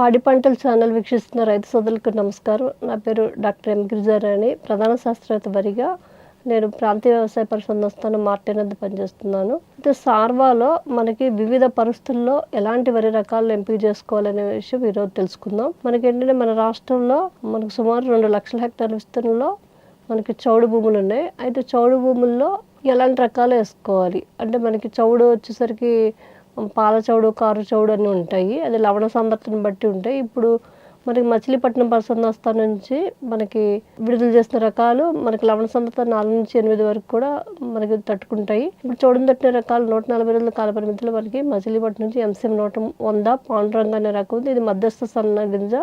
పాడి పంటల ఛానల్ వీక్షిస్తున్న రైతు సోదరులకు నమస్కారం. నా పేరు డాక్టర్ ఎం గిరిజారాణి. ప్రధాన శాస్త్రవేత్త వరిగా నేను ప్రాంతీయ వ్యవసాయ పరిశోధన స్థానం మార్టైనది పనిచేస్తున్నాను. అయితే సార్వాలో మనకి వివిధ పరిస్థితుల్లో ఎలాంటి వరి రకాలు ఎంపిక చేసుకోవాలనే విషయం ఈరోజు తెలుసుకుందాం. మనకి ఏంటంటే మన రాష్ట్రంలో మనకు సుమారు రెండు లక్షల హెక్టార్ల విస్తీర్ణంలో మనకి చౌడు భూములు ఉన్నాయి. అయితే చౌడు భూముల్లో ఎలాంటి రకాలు వేసుకోవాలి? అంటే మనకి చౌడు వచ్చేసరికి పాల చౌడు కారు చౌడు అని ఉంటాయి. అది లవణ సాంద్రతను బట్టి ఉంటాయి. ఇప్పుడు మనకి మచిలీపట్నం పరిశోధన నుంచి మనకి విడుదల చేసిన రకాలు మనకి లవణ సాంద్రత నాలుగు నుంచి ఎనిమిది వరకు కూడా మనకి తట్టుకుంటాయి. ఇప్పుడు చౌడును తట్టిన రకాలు నూట నలభై రోజుల కాల పరిమితిలో మనకి మచిలీపట్నం నుంచి ఎంసీఎం నూట వంద పాండురంగ అనే రకం ఉంది. ఇది మధ్యస్థ సన్న గింజ.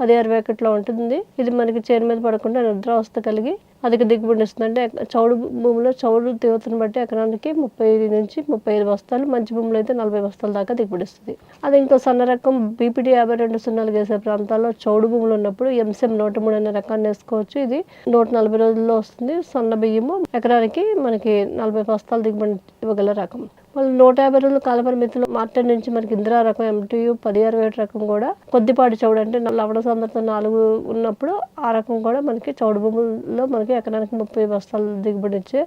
పది అరవై ఒకటిలో ఉంటుంది. ఇది మనకి చేరు మీద పడకుండా నిద్రావస్థ కలిగి అధిక దిగుబడి ఇస్తుంది అంటే చౌడు భూమిలో చౌడు తీవ్రతను బట్టి ఎకరానికి ముప్పై నుంచి ముప్పై ఐదు బస్తాలు మంచి భూములు అయితే నలభై బస్తాల దాకా దిగుబడి ఇస్తుంది. అది ఇంకో సన్న రకం బీపీటీ యాభై రెండు సున్నాలు వేసే ప్రాంతాల్లో చౌడు భూములు ఉన్నప్పుడు ఎంసీఎం నూట మూడు అనే రకాన్ని వేసుకోవచ్చు. ఇది నూట నలభై రోజుల్లో వస్తుంది. సన్న బియ్యము ఎకరానికి మనకి నలభై బస్తాలు దిగుబడి ఇవ్వగల రకం. వాళ్ళు నూట యాభై రోజులు కాలపరిమితిలో పరిమితిలో నుంచి మనకి ఇందిరా రకం ఎంటీయు పది అరవై ఏడు రకం కూడా కొద్దిపాటి చౌడు అంటే లవణ సాంద్రత నాలుగు ఉన్నప్పుడు ఆ రకం కూడా మనకి చౌడు భూముల్లో మనకి ఎకరానికి ముప్పై బస్తాలు దిగుబడి ఇచ్చే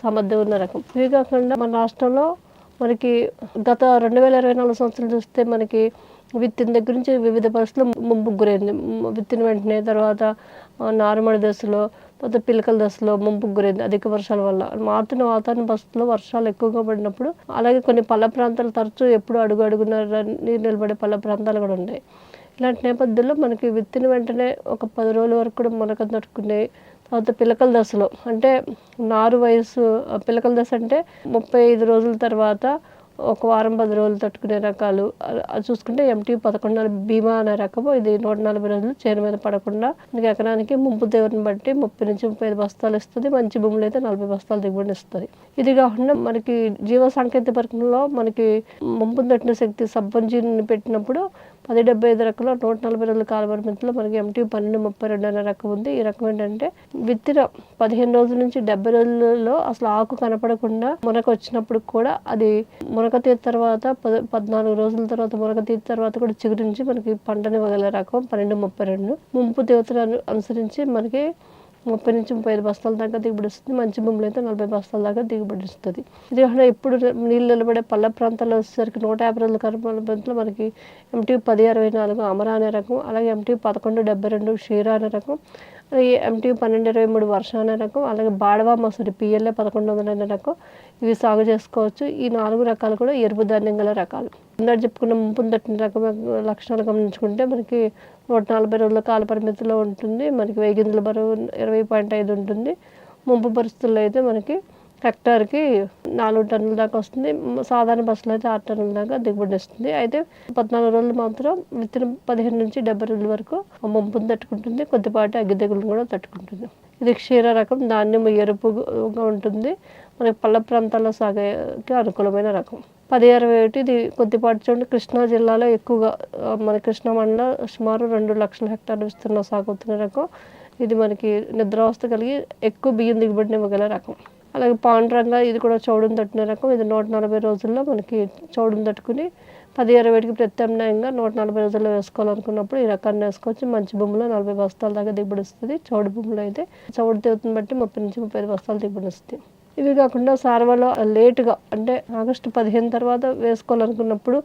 సామర్థ్యం ఉన్న రకం. ఇవి కాకుండా మన రాష్ట్రంలో మనకి గత రెండు వేల ఇరవై నాలుగు సంవత్సరాలు చూస్తే మనకి విత్తిన దగ్గర నుంచి వివిధ పరిస్థితులు ముంపు గురైంది. విత్తిన వెంటనే తర్వాత నారుమడి దశలో తర్వాత పిలకల దశలో ముంపు గురైంది అధిక వర్షాల వల్ల. మారుతున్న వాతావరణ పరిస్థితుల్లో వర్షాలు ఎక్కువగా పడినప్పుడు అలాగే కొన్ని పల్ల ప్రాంతాలు తరచూ ఎప్పుడు అడుగు అడుగున నీరు నిలబడే పల్ల ప్రాంతాలు కూడా ఉన్నాయి. ఇలాంటి నేపథ్యంలో మనకి విత్తిన వెంటనే ఒక పది రోజుల వరకు కూడా మొలక తట్టుకునే తర్వాత పిలకల దశలో అంటే నారు వయసు పిలకల దశ అంటే ముప్పై ఐదు రోజుల తర్వాత ఒక వారం పది రోజులు తట్టుకునే రకాలు. అది చూసుకుంటే ఎంటీ పదకొండు బీమా అనే రకము. ఇది నూట నలభై రోజులు చేను మీద పడకుండా. మీకు ఎకరానికి ముంపు దేవుని బట్టి ముప్పై నుంచి ముప్పై ఐదు బస్తాలు ఇస్తుంది. మంచి భూములు అయితే నలభై బస్తాలు దిగుబడి ఇస్తుంది. ఇది కాకుండా మనకి జీవ సాంకేతిక పరికరంలో మనకి ముంపు తట్టిన శక్తి సబ్బంజీని పెట్టినప్పుడు పది డెబ్బై ఐదు రకంలో నూట నలభై రోజుల కాల పరిమితిలో మనకి ఎంటీ పన్నెండు ముప్పై రెండు అనే రకం ఉంది. ఈ రకం ఏంటంటే విత్తిన పదిహేను రోజుల నుంచి డెబ్బై రోజులలో అసలు ఆకు కనపడకుండా మునక వచ్చినప్పుడు కూడా అది మునక తీత తర్వాత పద పద్నాలుగు రోజుల తర్వాత మునక తీత తర్వాత కూడా చిగురించి మనకి పంటనివ్వగల రకం పన్నెండు ముప్పై రెండు. ముంపు తీవ్రతను అనుసరించి మనకి ముప్పై నుంచి ముప్పై ఐదు బస్తాల దాకా దిగుబడి ఇస్తుంది మంచి భూములు అయితే నలభై బస్తాల దాకా దిగుబడి ఇస్తుంది ఇది కాకుండా ఇప్పుడు నీళ్ళు నిలబడే పల్లె ప్రాంతాల్లో వచ్చేసరికి నూట యాభై రోజుల కర్మలో మనకి ఎంటీ పది అరవై నాలుగు అమరా అనే రకం అలాగే ఎంటీ పదకొండు డెబ్బై రెండు షీరా అనే రకం ఎంటీ పన్నెండు ఇరవై మూడు వర్ష రకం అలాగే బాడవా మసూరి పిఎల్ఏ పదకొండు వందల రకం ఇవి సాగు చేసుకోవచ్చు. ఈ నాలుగు రకాలు కూడా ఎరుపు ధాన్యం గల రకాలు. ఇందాక చెప్పుకున్న ముంపు తట్టిన రకం లక్షణాలు గమనించుకుంటే మనకి నూట నలభై రోజుల కాల పరిమితిలో ఉంటుంది. మనకి వెయ్యి గింజల బరువు ఇరవై పాయింట్ ఐదు ఉంటుంది. ముంపు పరిస్థితుల్లో అయితే మనకి హెక్టార్కి నాలుగు టన్నుల దాకా వస్తుంది. సాధారణ బస్సులో అయితే ఆరు టన్నుల దాకా దిగుబడి వస్తుంది. అయితే పద్నాలుగు రోజులు మాత్రం విత్తిన పదిహేను నుంచి డెబ్బై రోజుల వరకు ముంపును తట్టుకుంటుంది. కొద్దిపాటి అగ్గి తెగులు కూడా తట్టుకుంటుంది. ఇది క్షీర రకం ధాన్యం ఎరుపుగా ఉంటుంది. మనకి పల్ల ప్రాంతాల్లో సాగేకి అనుకూలమైన రకం. పది అరవై ఒకటి ఇది కొద్దిపాటి చూడండి కృష్ణా జిల్లాలో ఎక్కువగా మన కృష్ణా మండలం సుమారు రెండు లక్షల హెక్టార్లు విస్తీర్ణ సాగుతున్న రకం. ఇది మనకి నిద్రావస్థ కలిగి ఎక్కువ బియ్యం దిగుబడినివ్వగల రకం. అలాగే పాండ్రంగా ఇది కూడా చౌడును తట్టిన రకం. ఇది నూట నలభై రోజుల్లో మనకి చౌడును తట్టుకుని పది ఇరవైకి ప్రత్యామ్నాయంగా నూట నలభై రోజుల్లో వేసుకోవాలనుకున్నప్పుడు ఈ రకాన్ని వేసుకోవచ్చు మంచి భూమిలో నలభై బస్తాల దాకా దిగుబడి ఇస్తుంది చౌడు భూమిలో అయితే చౌడు తీవ్రతను బట్టి ముప్పై నుంచి ముప్పై ఐదు బస్తాలు దిగుబడి ఇస్తుంది ఇవి కాకుండా సార్వలో లేటుగా అంటే ఆగస్టు పదిహేను తర్వాత వేసుకోవాలనుకున్నప్పుడు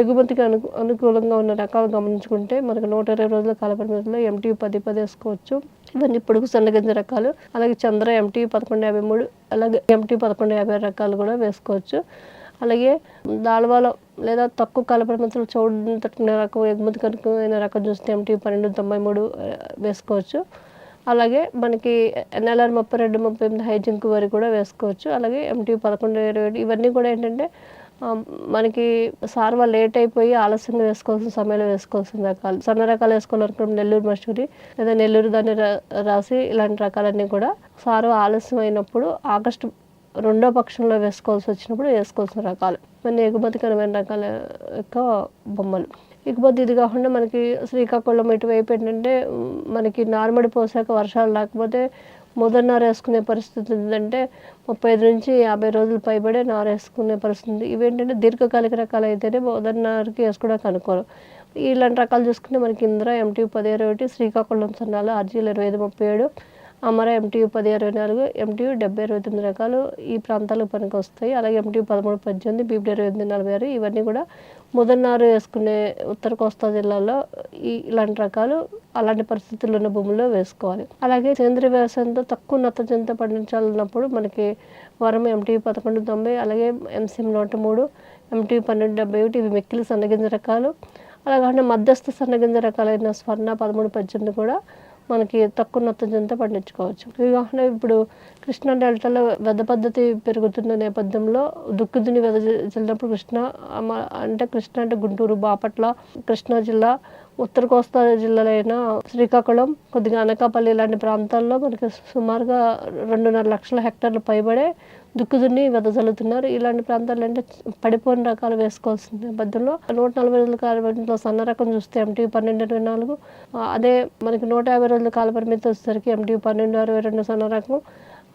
ఎగుమతికి అను అనుకూలంగా ఉన్న రకాలు గమనించుకుంటే మనకు నూట ఇరవై రోజుల కాలపరిమితిలో ఎంటీ పది పది వేసుకోవచ్చు. ఇవన్నీ పొడుగు సన్నగింజ రకాలు. అలాగే చంద్ర ఎంటీ పదకొండు యాభై మూడు అలాగే ఎంటీ పదకొండు యాభై రకాలు కూడా వేసుకోవచ్చు. అలాగే దాల్వాలో లేదా తక్కువ కాలపరిమితులు చూడని తట్టుకునే రకం ఎగుమతి కనుకైన రకం చూస్తే ఎంటీ పన్నెండు తొంభై మూడు వేసుకోవచ్చు. అలాగే మనకి ఎన్ఎల్ఆర్ ముప్పై రెండు ముప్పై ఎనిమిది హైజింక్ వరకు కూడా వేసుకోవచ్చు. అలాగే ఎంటీ పదకొండు ఇరవై ఇవన్నీ కూడా ఏంటంటే మనకి సార్వా లేట్ అయిపోయి ఆలస్యంగా వేసుకోవాల్సిన సమయంలో వేసుకోవాల్సిన రకాలు సన్న రకాలు వేసుకోవాలనుకున్న నెల్లూరు మసూరి లేదా నెల్లూరు దాన్ని రాసి ఇలాంటి రకాలన్నీ కూడా సార్వా ఆలస్యం అయినప్పుడు ఆగస్టు రెండో పక్షంలో వేసుకోవాల్సి వచ్చినప్పుడు వేసుకోవాల్సిన రకాలు. మన ఎగుమతికరమైన రకాల యొక్క బొమ్మలు. ఇకపోతే ఇది కాకుండా మనకి శ్రీకాకుళం ఇటువైపు ఏంటంటే మనకి నార్మడి పోసాక వర్షాలు లేకపోతే మొదటి నారేసుకునే పరిస్థితి ఉందంటే ముప్పై ఐదు నుంచి యాభై రోజులు పైబడే నారేసుకునే పరిస్థితి. ఇవేంటంటే దీర్ఘకాలిక రకాలు అయితేనే మొదటి నారుకి వేసుకోవడానికి అనుకోరు. ఇలాంటి రకాలు చూసుకుంటే మనకి ఇందిరా ఎంటీ పది ఇరవై ఒకటి శ్రీకాకుళం సన్నాలు ఆర్జీలు ఇరవై ఐదు ముప్పై ఏడు అమర ఎంటీయూ పది ఇరవై నాలుగు ఎంటీయూ డెబ్బై ఇరవై తొమ్మిది రకాలు ఈ ప్రాంతాలకు పనికి వస్తాయి. అలాగే ఎంటీయూ పదమూడు పద్దెనిమిది బీపీ ఇరవై ఎనిమిది నలభై ఆరు ఇవన్నీ కూడా ముదన్నారు వేసుకునే ఉత్తర కోస్తా జిల్లాలో ఈ ఇలాంటి రకాలు అలాంటి పరిస్థితుల్లో ఉన్న భూముల్లో వేసుకోవాలి. అలాగే సేంద్రీయ వ్యవసాయంతో తక్కువ నత్తజంతో పండించాలన్నప్పుడు మనకి వరం ఎంటీ పదకొండు తొంభై అలాగే ఎంసీఎం నూట మూడు ఎంటీ పన్నెండు డెబ్బై ఒకటి ఇవి మిక్కిలి సన్నగింజ రకాలు. అలాగే మధ్యస్థ సన్నగింజ రకాలైన స్వర్ణ పదమూడు పద్దెనిమిది కూడా మనకి తక్కువ నత్తజనితో పండించుకోవచ్చు. ఇవి కాకుండా ఇప్పుడు కృష్ణా డెల్టాలో వెద పద్ధతి పెరుగుతున్న నేపథ్యంలో దుక్కుదుని వెద చల్లినప్పుడు కృష్ణ అంటే కృష్ణ అంటే గుంటూరు బాపట్ల కృష్ణా జిల్లా ఉత్తర కోస్తా జిల్లాలైన శ్రీకాకుళం కొద్దిగా అనకాపల్లి ఇలాంటి ప్రాంతాల్లో మనకి సుమారుగా రెండున్నర లక్షల హెక్టార్లు పైబడే దుక్కుదున్ని వెదజల్లుతున్నారు ఇలాంటి ప్రాంతాలు అంటే పడిపోయిన రకాలు వేసుకోవాల్సిన నేపథ్యంలో నూట నలభై రోజుల కాలపరిమితిలో సన్న రకం చూస్తే ఎంటీ పన్నెండు ఇరవై నాలుగు. అదే మనకి నూట యాభై రోజుల కాల పరిమితి వచ్చేసరికి ఎంటీ పన్నెండు అరవై రెండు సన్న రకం.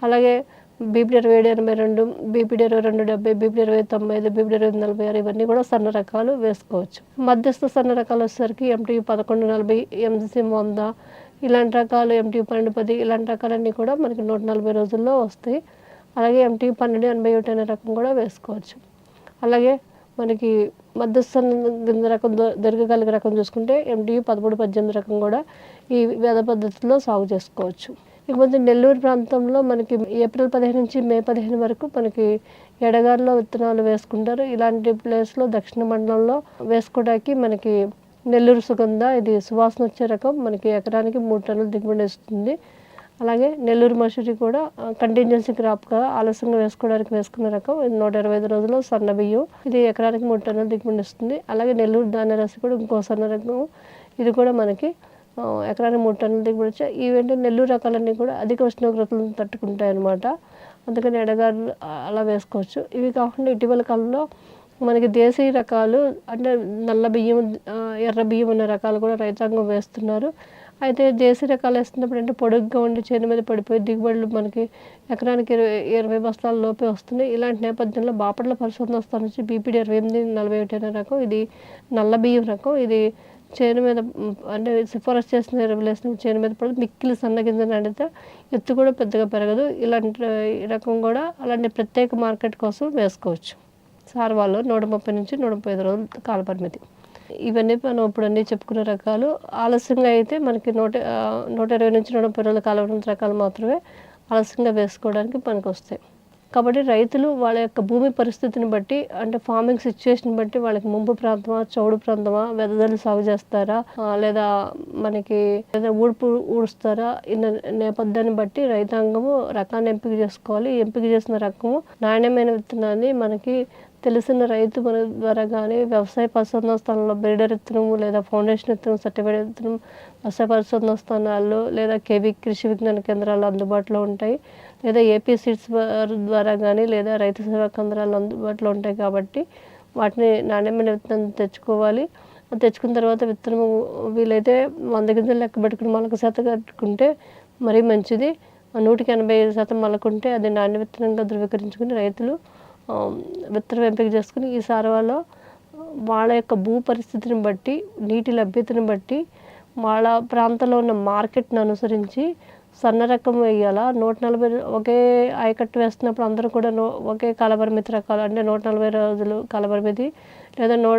అలాగే బీపీ ఇరవై ఏడు ఎనభై రెండు బీపీడీ ఇరవై రెండు డెబ్బై బీపీడీ ఇరవై తొంభై ఐదు బీపీ ఇరవై నలభై ఆరు ఇవన్నీ కూడా సన్న రకాలు వేసుకోవచ్చు. మధ్యస్థ సన్న రకాలు వచ్చేసరికి ఎంటీ పదకొండు నలభై ఎంసీ వంద ఇలాంటి రకాలు ఎంటీ పన్నెండు పది ఇలాంటి రకాలన్నీ కూడా మనకి నూట నలభై రోజుల్లో వస్తాయి. అలాగే ఎంటీ పన్నెండు ఎనభై ఒకటి అనే రకం కూడా వేసుకోవచ్చు. అలాగే మనకి మధ్యస్థ రకం దీర్ఘకాలిక రకం చూసుకుంటే ఎంటీ పదమూడు పద్దెనిమిది రకం కూడా ఈ వేద పద్ధతిలో సాగు చేసుకోవచ్చు. ఇకపోతే నెల్లూరు ప్రాంతంలో మనకి ఏప్రిల్ పదిహేను నుంచి మే పదిహేను వరకు మనకి ఎడగారిలో విత్తనాలు వేసుకుంటారు. ఇలాంటి ప్లేస్లో దక్షిణ మండలంలో వేసుకోవడానికి మనకి నెల్లూరు సుగంధ ఇది సువాసన వచ్చే రకం. మనకి ఎకరానికి మూడు టన్నులు దిగుబడి ఇస్తుంది అలాగే నెల్లూరు మసూరి కూడా కంటింజెన్సీ క్రాప్గా ఆలస్యంగా వేసుకోవడానికి వేసుకున్న రకం. ఇది నూట ఇరవై ఐదు రోజుల్లో సన్న బియ్యం. ఇది ఎకరానికి మూడు టన్నులు దిగుబడి ఇస్తుంది అలాగే నెల్లూరు ధాన్య రసి కూడా ఇంకో సన్న రకం. ఇది కూడా మనకి ఎకరానికి మూడు టన్నుల దిగుబడి వచ్చాయి ఇవేంటి నెల్లూరు రకాలన్నీ కూడా అధిక ఉష్ణోగ్రతలను తట్టుకుంటాయి అన్నమాట అందుకని ఎడగారు అలా వేసుకోవచ్చు. ఇవి కాకుండా ఇటీవల కాలంలో మనకి దేశీయ రకాలు అంటే నల్ల బియ్యం ఎర్ర బియ్యం ఉన్న రకాలు కూడా రైతాంగం వేస్తున్నారు. అయితే దేశీ రకాలు వేస్తున్నప్పుడు అంటే పొడుగ్గా ఉండి చేను మీద పడిపోయి దిగుబడులు మనకి ఎకరానికి ఇరవై ఇరవై బస్తాల లోపే వస్తున్నాయి. ఇలాంటి నేపథ్యంలో బాపట్ల పరిశోధన స్థానం నుంచి బీపీడీ ఇరవై ఎనిమిది నలభై ఒకటి అనే రకం ఇది నల్ల బియ్యం రకం ఇది చేను మీద అంటే సిఫారసు చేసిన ఎరువులు వేసినప్పుడు చేను మీద పడితే మిక్కిలి సన్న కింద ఎత్తు కూడా పెద్దగా పెరగదు. ఇలాంటి రకం కూడా అలాంటి ప్రత్యేక మార్కెట్ కోసం వేసుకోవచ్చు. సార్వాలో నూట ముప్పై నుంచి నూట ముప్పై ఐదు రోజులు కాలపరిమితి ఇవన్నీ మనం ఇప్పుడు అన్నీ చెప్పుకునే రకాలు. ఆలస్యంగా అయితే మనకి నూట నూట ఇరవై నుంచి నూట ముప్పై రోజుల కాలపరిమితి రకాలు మాత్రమే ఆలస్యంగా వేసుకోవడానికి పనికి వస్తాయి కాబట్టి రైతులు వాళ్ళ యొక్క భూమి పరిస్థితిని బట్టి అంటే ఫార్మింగ్ సిచ్యువేషన్ బట్టి వాళ్ళకి ముంపు ప్రాంతమా చౌడు ప్రాంతమా వెదజల్లు సాగు చేస్తారా లేదా మనకి లేదా ఊడ్పు ఊడుస్తారా ఇన్న నేపథ్యాన్ని బట్టి రైతాంగము రకాన్ని ఎంపిక చేసుకోవాలి. ఎంపిక చేసిన రకము నాణ్యమైన విత్తనాన్ని మనకి తెలిసిన రైతు మన ద్వారా కానీ వ్యవసాయ పరిశోధన స్థానంలో బ్రీడర్ విత్తనం లేదా ఫౌండేషన్ విత్తనం సర్టిఫైడ్ విత్తనం వ్యవసాయ పరిశోధన స్థానాల్లో లేదా కేవీ కృషి విజ్ఞాన కేంద్రాలు అందుబాటులో ఉంటాయి. లేదా ఏపీ సీడ్స్ ద్వారా కానీ లేదా రైతు సేవా కేంద్రాలు అందుబాటులో ఉంటాయి కాబట్టి వాటిని నాణ్యమైన విత్తనం తెచ్చుకోవాలి. తెచ్చుకున్న తర్వాత విత్తనం వీలైతే వంద గింజలు లెక్క పెట్టుకుని మొలక శాతం కట్టుకుంటే మరీ మంచిది. నూటికి ఎనభై ఐదు శాతం మొలకుంటే అది నాణ్య విత్తనంగా ధృవీకరించుకుని రైతులు విత్తనం ఎంపిక చేసుకుని ఈ సారవాలో వాళ్ళ యొక్క భూ పరిస్థితిని బట్టి నీటి లభ్యతను బట్టి వాళ్ళ ప్రాంతంలో ఉన్న మార్కెట్ని అనుసరించి సన్న రకం వేయాలా? నూట నలభై ఒకే ఆయకట్టు వేస్తున్నప్పుడు అందరూ కూడా నో ఒకే కాలపరిమితి రకాలు అంటే నూట నలభై రోజులు కాలపరిమితి లేదా నూ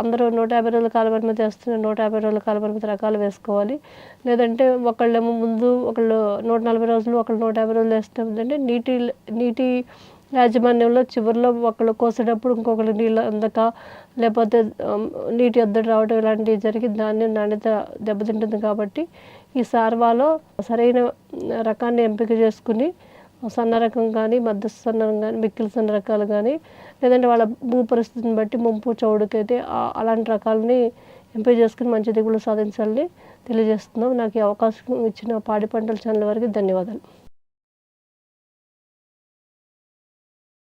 అందరూ నూట యాభై రోజుల కాలపరిమితి వేస్తున్న నూట యాభై రోజుల కాలపరిమితి రకాలు వేసుకోవాలి. లేదంటే ఒకళ్ళేమో ముందు ఒకళ్ళు నూట నలభై రోజులు ఒకళ్ళు నూట యాభై రోజులు వేస్తున్నప్పుడు నీటి నీటి యాజమాన్యంలో చివరిలో ఒకళ్ళు కోసేటప్పుడు ఇంకొకరు నీళ్ళు అందక లేకపోతే నీటి ఎద్దడి రావడం ఇలాంటివి జరిగి ధాన్యం నాణ్యత దెబ్బతింటుంది కాబట్టి ఈ సార్వాలో సరైన రకాన్ని ఎంపిక చేసుకుని సన్న రకం కానీ మధ్యస్థ సన్న కానీ మిక్కిలి సన్న రకాలు కానీ లేదంటే వాళ్ళ భూ పరిస్థితిని బట్టి ముంపు చౌడుకైతే అలాంటి రకాలని ఎంపిక చేసుకుని మంచి దిగుబడులు సాధించాలని తెలియజేస్తున్నాం. నాకు ఈ అవకాశం ఇచ్చిన పాడి పంటల ఛానల్ వారికి ధన్యవాదాలు.